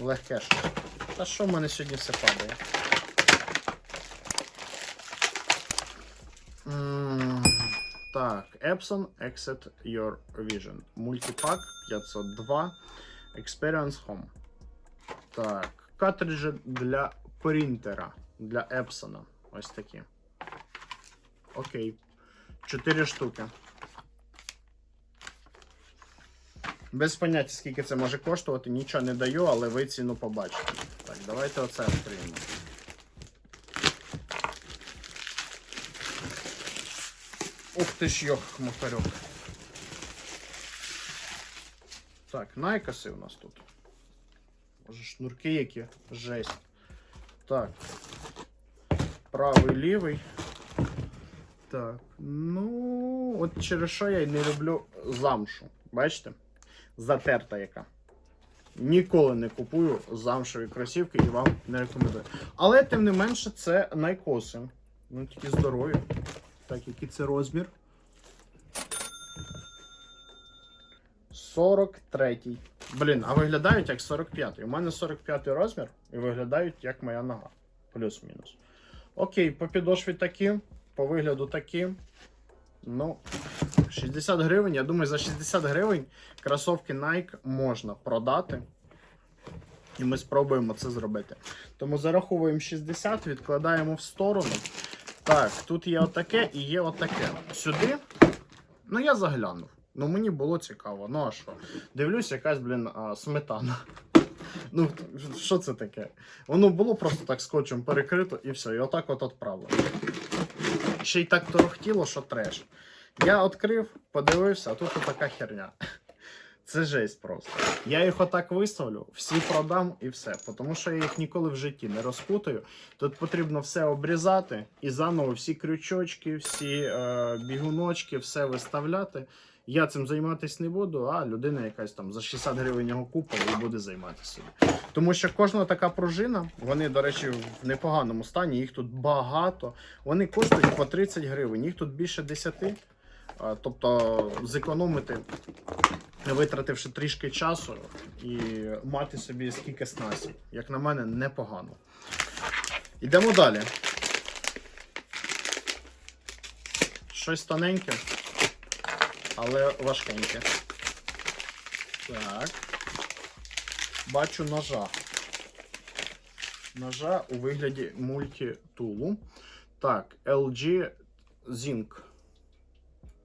Легке. Та що в мене сьогодні все падає? Так, Epson Exit Your Vision. Мультипак 502. Experience Home. Так, картриджі для принтера. Для Epson. Ось такі. Окей. Чотири штуки. Без поняття, скільки це може коштувати, нічого не даю, але ви ціну побачите. Так, давайте оце відкриємо. Ух ти ж йох, махарьок. Так, найкоси у нас тут. Може шнурки які. Жесть. Так. Правий, лівий. Так. Ну, от через що я й не люблю замшу. Бачите? Затерта яка. Ніколи не купую замшеві кросівки і вам не рекомендую. Але, тим не менше, це найкоси. Ну, тільки здорові. Так, який це розмір? 43. Блін, а виглядають як 45. У мене 45 розмір і виглядають як моя нога. Плюс-мінус. Окей, по підошві такі, по вигляду такі. Ну, 60 гривень. Я думаю, за 60 гривень кросовки Nike можна продати. І ми спробуємо це зробити. Тому зараховуємо 60, відкладаємо в сторону. Так, тут є отаке і є отаке. Сюди. Ну, я заглянув. Ну, мені було цікаво. Ну а що? Дивлюсь, якась, блін, а, сметана. Ну, що це таке? Воно було просто так скотчем перекрито і все. І отак от відправлено. Ще й так торохтіло, що треш. Я відкрив, подивився, а тут така херня. Це жесть просто. Я їх отак виставлю, всі продам і все. Тому що я їх ніколи в житті не розпутаю. Тут потрібно все обрізати і заново всі крючочки, всі е, бігуночки, все виставляти. Я цим займатися не буду, а людина якась там за 60 гривень його купила і буде займатися. Тому що кожна така пружина, вони, до речі, в непоганому стані, їх тут багато. Вони коштують по 30 гривень, їх тут більше 10. А, Тобто зекономити, витративши трішки часу і мати собі скільки снасів. Як на мене, непогано. Йдемо далі. Щось тоненьке, але важкеньке. Так. Бачу ножа. Ножа у вигляді мультитулу. Так, LG Zinc.